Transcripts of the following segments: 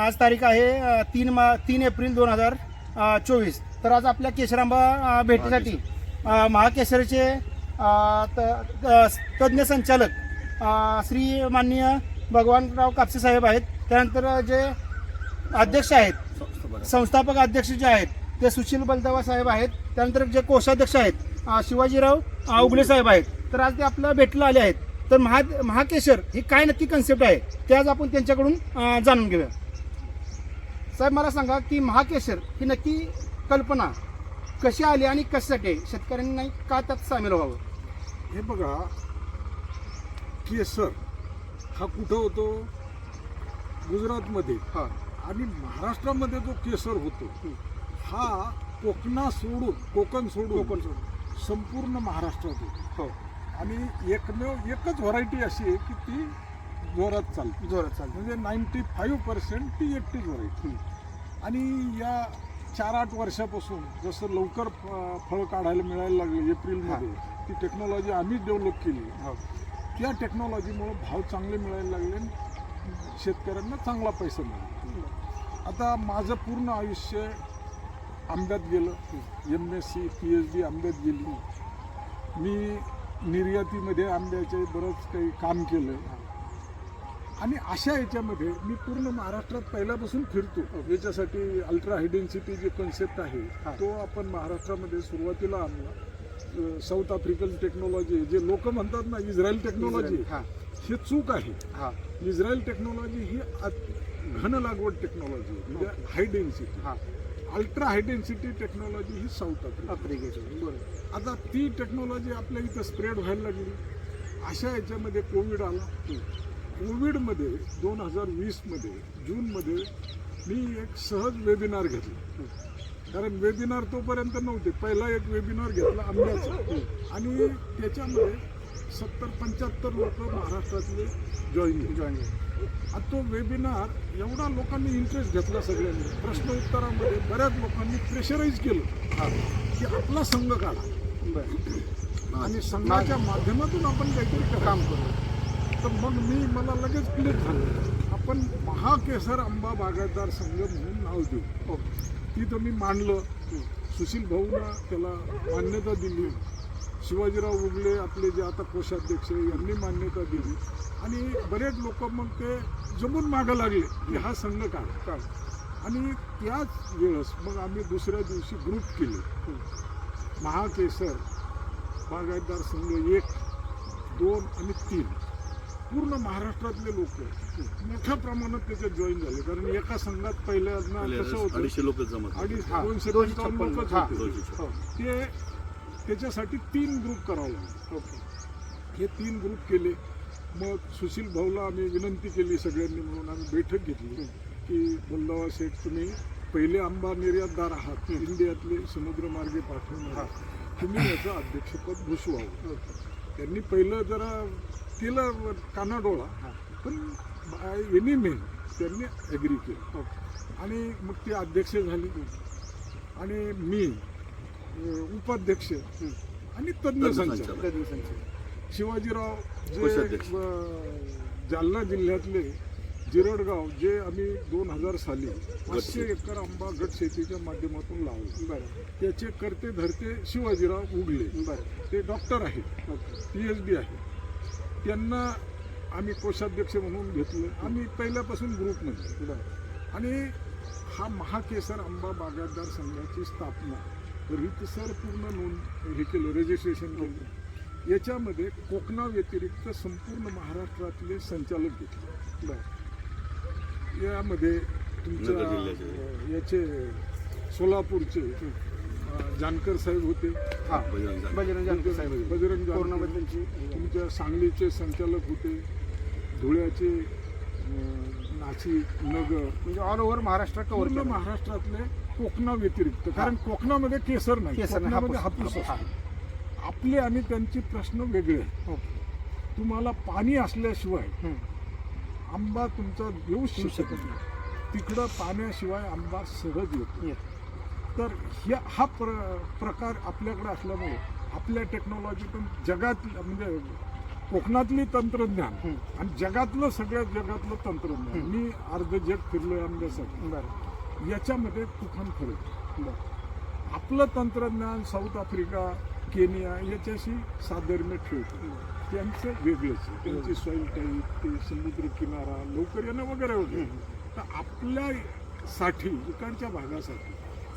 आज तारीख आहे तीन मा तीन एप्रिल दोन हजार चोवीस. तर आज आपल्या केशरांबा भेटीसाठी महाकेशरचे त- त- तज्ज्ञ संचालक श्री माननीय भगवानराव कापसे साहेब आहेत. त्यानंतर जे अध्यक्ष आहेत संस्थापक अध्यक्ष जे आहेत ते सुशील बलदवा साहेब आहेत. त्यानंतर जे कोषाध्यक्ष आहेत शिवाजीराव उगले साहेब आहेत. तर आज ते आपल्या भेटला आले आहेत. तर महा महाकेशर ही काय नक्की कन्सेप्ट आहे ते आज आपण त्यांच्याकडून जाणून घेऊया. साहेब मला सांगा की महाकेशर ही नक्की कल्पना कशी आली आणि कशासाठी आहे? शेतकऱ्यांनी का त्यात सामील व्हावं? हे बघा केसर हा कुठं होतो? गुजरातमध्ये. हा. आणि महाराष्ट्रामध्ये जो केसर होतो हा कोकणा सोडून कोकण सोडून कोकण सोडून. संपूर्ण महाराष्ट्रात होतो. हो. आणि एकमेव एकच व्हरायटी अशी आहे की ती जोरात चालते. जोरात चालतं. म्हणजे नाईन्टी फाईव्ह पर्सेंट ती एकटीच व्हरायटी आणि या चार आठ वर्षापासून जसं लवकर फ- फळ काढायला मिळायला लागले एप्रिलमध्ये ती टेक्नॉलॉजी आम्हीच डेव्हलप केली. हो. त्या टेक्नॉलॉजीमुळे भाव चांगले मिळायला लागले आणि शेतकऱ्यांना चांगला पैसा मिळाला. आता माझं पूर्ण आयुष्य आंब्यात गेलं. M S C P H D आंब्यात गेली. मी निर्यातीमध्ये आंब्याचे बरंच काही काम केलं. आणि अशा याच्यामध्ये मी पूर्ण महाराष्ट्रात पहिल्यापासून फिरतो. याच्यासाठी अल्ट्रा हाय डेन्सिटी जे कन्सेप्ट आहे हा. तो आपण महाराष्ट्रामध्ये सुरुवातीला आणला. साऊथ आफ्रिकन टेक्नॉलॉजी जे लोक म्हणतात ना इस्रायल टेक्नॉलॉजी हा. हे चूक आहे. हा. इस्रायल टेक्नॉलॉजी ही घन लागवड टेक्नॉलॉजी म्हणजे हाय डेन्सिटी हा. अल्ट्रा हाय डेन्सिटी टेक्नॉलॉजी ही साऊथ आफ्रिका आफ्रिकेचे. बरोबर आता ती टेक्नॉलॉजी आपल्या इथं स्प्रेड व्हायला लागली. अशा याच्यामध्ये कोविड आला. कोविडमध्ये दोन हजार वीसमध्ये जूनमध्ये मी एक सहज वेबिनार घेतला. कारण वेबिनार तोपर्यंत नव्हते. पहिला एक वेबिनार घेतला आंब्याचा. आणि त्याच्यामध्ये सत्तर पंच्याहत्तर लोक महाराष्ट्रातले जॉईन जॉईन आणि तो वेबिनार एवढा लोकांनी इंटरेस्ट घेतला सगळ्यांनी. प्रश्न उत्तरामध्ये बऱ्याच लोकांनी प्रेशराईज केलं. हा. की आपला संघ काढा. आणि संघाच्या माध्यमातून आपण काहीतरी काम करू. तर मग मी मला लगेच क्लिक झालं. आपण महाकेसर आंबा बागायतदार संघ म्हणून नाव देऊ. हो तिथं मी मांडलं सुशील भाऊना त्याला मान्यता दिली. शिवाजीराव उगले आपले जे आता कोषाध्यक्ष यांनी मान्यता दिली. आणि बरेच लोक मग ते जमून मागं लागले. की हा संघ काय? काय? आणि त्याच वेळेस मग आम्ही दुसऱ्या दिवशी ग्रुप केले. महाकेसर बागायतदार संघ एक दोन आणि तीन. पूर्ण महाराष्ट्रातले लोक मोठ्या प्रमाणात त्याच्यात जॉईन झाले. कारण एका संघात पहिल्यांदा कसं होतं अडीचशे लोक जमा अडीच दोनशे पंचावन्न. लोकच हा. ते त्याच्यासाठी तीन ग्रुप करावं लागले. ओके. हे तीन ग्रुप केले. मग सुशील भाऊला आम्ही विनंती केली सगळ्यांनी म्हणून आम्ही बैठक घेतली की बल्लावा शेठ तुम्ही पहिले आंबा निर्यातदार आहात. इंडियातले समुद्रमार्गे पाठवणार. तुम्ही याचं अध्यक्षपद भूषवावं. त्यांनी पहिलं जरा केलं कानाडोळा हा. पण एनी मेन त्यांनी ॲग्री केलं. ओके. आणि मग ते अध्यक्ष झाले. आणि मी उपाध्यक्ष आणि तज्ज्ञ तज्ञ संचालक. शिवाजीराव जे जालना जिल्ह्यातले जिरडगाव जे आम्ही दोन हजार साली पाचशे एकर आंबा गट शेतीच्या माध्यमातून लावले. बरं. त्याचे करते धरते शिवाजीराव उगले. बरं. ते डॉक्टर आहेत. पी एच डी आहे. त्यांना आम्ही कोषाध्यक्ष म्हणून घेतलं. आम्ही पहिल्यापासून ग्रुपमध्ये. आणि हा महाकेसर आंबा बागायतदार संघाची स्थापना रीतसर पूर्ण नोंद हे केलं रजिस्ट्रेशन केलं. याच्यामध्ये कोकणा व्यतिरिक्त संपूर्ण महाराष्ट्रातले संचालक घेतले. यामध्ये तुमच्या नगर जिल्ह्याचे. अं, याचे सोलापूरचे जानकर साहेब होते. हा बजरंग जानकर. साहेब. बजरंग तुमच्या सांगलीचे संचालक होते. धुळ्याचे नाशिक नगर. म्हणजे ऑल ओव्हर महाराष्ट्र कव्हर पूर्ण महाराष्ट्रातले कोकणा व्यतिरिक्त. कारण कोकणामध्ये केसर नाही. केसर नाही, कोकणामध्ये हापूस. हापूस हा. असतो. आपले आणि त्यांचे प्रश्न वेगळे आहेत. ओके तुम्हाला पाणी असल्याशिवाय. आंबा तुमचा येऊ शकत नाही. तिकडं पाण्याशिवाय आंबा सहज येतो येत. तर ह्या हा प्र प्रकार आपल्याकडे असल्यामुळे आपल्या टेक्नॉलॉजी पण जगात म्हणजे कोकणातली तंत्रज्ञान. आणि जगातलं सगळ्यात जगातलं तंत्रज्ञान. मी अर्ध जग फिरलोय बरं. याच्यामध्ये तुफान फरक. बरं. आपलं तंत्रज्ञान साऊथ आफ्रिका केनिया याच्याशी साधर्म्य ठेवतो त्यांचं वेगळंच त्यांची सॉईल टाईप ते समुद्र किनारा लवकर येणं वगैरे वगैरे तर आपल्यासाठी इकडच्या भागासाठी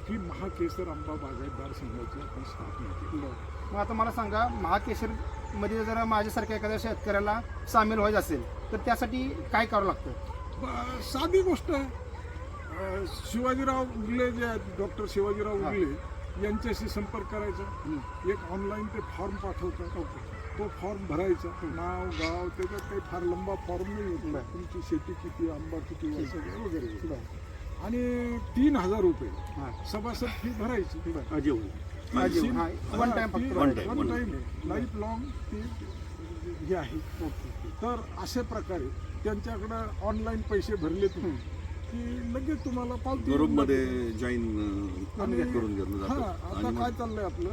ही महाकेसर आंबा बागायतदार संघाची आपण स्थापना केली. बरं. मग आता मला सांगा महाकेशरमध्ये जर माझ्यासारख्या एखाद्या शेतकऱ्याला सामील व्हायचं असेल तर त्यासाठी काय करावं लागतं? ब- साधी गोष्ट. आहे अं, शिवाजीराव उगले जे आहेत डॉक्टर शिवाजीराव. उगले यांच्याशी संपर्क करायचा. एक ऑनलाईन ते फॉर्म पाठवतात तो फॉर्म भरायचा. नाव गाव त्याच्यात काही फार लंबा फॉर्म नाही होतो. तुमची शेती किती आंबा किती वगैरे वगैरे. बरं. आणि तीन हजार रुपये. हां. सभासद फी भरायची. आहे. लाईफ लॉंग ती हे आहे. तर अशा प्रकारे त्यांच्याकडं ऑनलाईन पैसे भरले तुम्ही की लगेच तुम्हाला पावती ग्रुपमध्ये मिळते. जॉईन करून घेतलं हा आता काय चाललंय आपलं?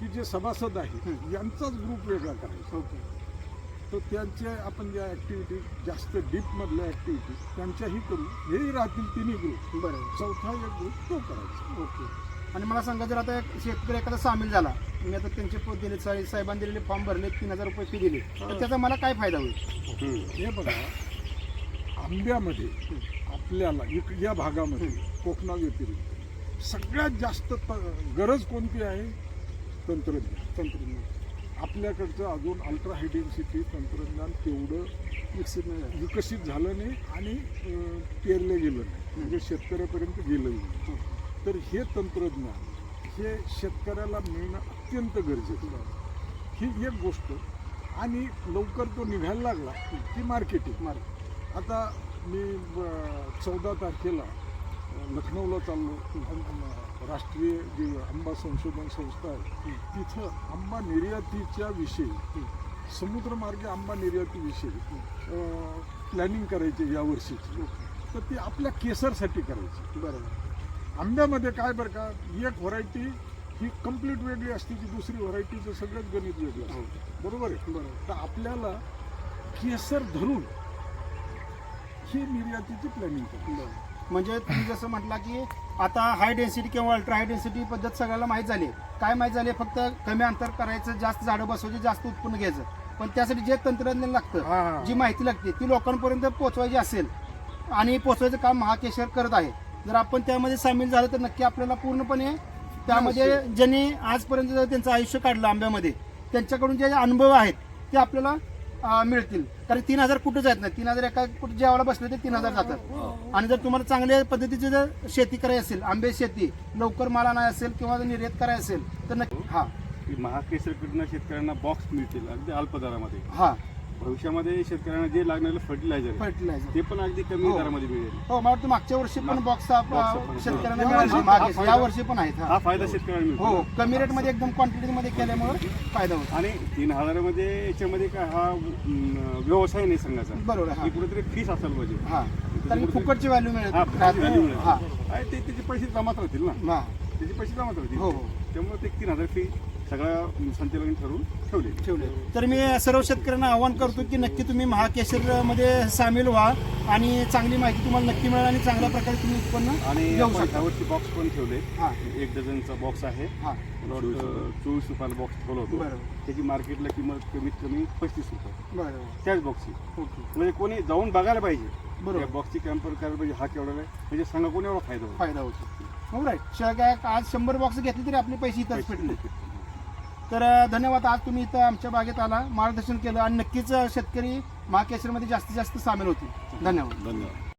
की जे सभासद आहे. यांचाच ग्रुप वेगळा करायचा. ओके. तर त्यांचे आपण ज्या ऍक्टिव्हिटी जास्त डीप मधल्या ऍक्टिव्हिटी त्यांच्याही करू. हेही राहतील तिन्ही ग्रुप बरं चौथा एक ग्रुप तो करायचा. ओके. आणि मला सांगा जर आता एक शेतकरी एखादा सामील झाला मी आता त्यांचे प- दिले साहेब- साहेबांनी दिलेले फॉर्म भरले तीन हजार रुपये फी दिली तर त्याचा मला काय फायदा होईल. हे बघा आंब्यामध्ये आपल्याला इक या भागामध्ये कोकणाव्यतिरिक्त सगळ्यात जास्त त- गरज कोणती आहे? तंत्रज्ञान. तंत्रज्ञान. आपल्याकडचं अजून अल्ट्रा हाय डेन्सिटी तंत्रज्ञान तेवढं विकसित नाही विकसित झालं नाही आणि पेरलं गेलं नाही. म्हणजे शेतकऱ्यापर्यंत गेलं नाही. तर हे तंत्रज्ञान हे शेतकऱ्याला मिळणं अत्यंत गरजेचं आहे. ही एक गोष्ट. आणि लवकर तो निघायला लागला की मार्केटिंग मार्केट आता मी चौदा तारखेला लखनौला चाललो. राष्ट्रीय जी आंबा संशोधन संस्था आहे तिथं आंबा निर्यातीच्या विषयी समुद्रमार्गे आंबा निर्यातीविषयी प्लॅनिंग करायची यावर्षीची तर ती आपल्या केसरसाठी करायची. बरोबर. आंब्यामध्ये काय बरं का एक व्हरायटी ही कंप्लीट वेगळी असते की दुसरी व्हरायटीचं सगळंच गणित वेगळं असतं. बरोबर आहे? बरोबर. तर आपल्याला केसर धरून ही निर्यातीची प्लॅनिंग बरं. म्हणजे तुम्ही जसं म्हटला की आता हाय डेन्सिटी किंवा अल्ट्रा हाय डेन्सिटी पद्धत सगळ्याला माहीत झाली. काय माहीत झाली? फक्त कमी अंतर करायचं जास्त झाडं बसवायची जास्त उत्पन्न घ्यायचं. पण त्यासाठी जे तंत्रज्ञान लागतं हा. जी माहिती लागते ती लोकांपर्यंत पोहोचवायची असेल आणि पोहोचवायचं काम महाकेशर करत आहे. जर आपण त्यामध्ये सामील झालं तर नक्की आपल्याला पूर्णपणे त्यामध्ये ज्यांनी आजपर्यंत जर त्यांचं आयुष्य काढलं आंब्यामध्ये त्यांच्याकडून जे अनुभव आहेत ते आपल्याला मिळतील. कारण तीन हजार कुठं जात नाही. तीन हजार एका कुठे जेवायला बसले ते तीन हजार जातात. आणि जर तुम्हाला चांगल्या पद्धतीची जर शेती करायची असेल आंबे शेती लवकर माल आणाय असेल किंवा जर निर्यात करायची असेल तर नक्की हा. महाकेसरकडनं शेतकऱ्यांना बॉक्स मिळतील अगदी अल्प दरामध्ये हा. भविष्यामध्ये शेतकऱ्यांना जे लागणारं फर्टिलायझर फर्टिलायझर ते पण अगदी कमी हो. दरामध्ये मिळेल हो मला वाटतं मागच्या वर्षी पण बॉक्स Box. शेतकऱ्यांना मिळाले मागे हा या वर्षी पण आहेत हा. हा फायदा शेतकऱ्यांना मिळतो हो कमी रेटमध्ये एकदम क्वांटिटीमध्ये केल्यामुळे फायदा होतो आणि तीन हजारामध्ये याच्यामध्ये काय हा अं, व्यवसाय नाही संघाचा बरोबर आहे, हा. कुठेतरी फीस असायला पाहिजे हा कारण फुकटची व्हॅल्यू मिळत हा राहत value नाही. मिळेल. हा ते त्याचे पैसे जमात राहतील ना हा त्याचे पैसे जमात राहतील हो, हो. त्यामुळे ते तीन हजार फी सगळ्या संचालकांनी ठरवून ठेवले. ठेवले. तर मी सर्व शेतकऱ्यांना आवाहन करतो की नक्की तुम्ही महाकेशरमध्ये सामील व्हा आणि चांगली माहिती तुम्हाला नक्की मिळेल आणि चांगल्या प्रकारे तुम्ही उत्पन्न आणि ह्यावरती बॉक्स पण ठेवले. हा. एक डझनचा बॉक्स आहे. हा. चोवीस रुपयाला. बॉक्स ठेवला होतो. बरोबर. त्याची मार्केटला किंमत कमीत कमी पस्तीस रुपये. त्याच बॉक्सची ओके. म्हणजे कोणी जाऊन बघायला पाहिजे. बरोबर. या बॉक्सची कॅम्पर करायला पाहिजे. हा केवढा आहे? म्हणजे सांगा कोणी एवढा फायदा होतो. फायदा होतो. हो राईट आज शंभर बॉक्स घेतले तरी आपले पैसे इथंच भेटले तर धन्यवाद. आज तुम्ही इथं आमच्या बागेत आला मार्गदर्शन केलं आणि नक्कीच शेतकरी महाकेशरमध्ये जास्तीत जास्त सामील होतील. धन्यवाद. धन्यवाद.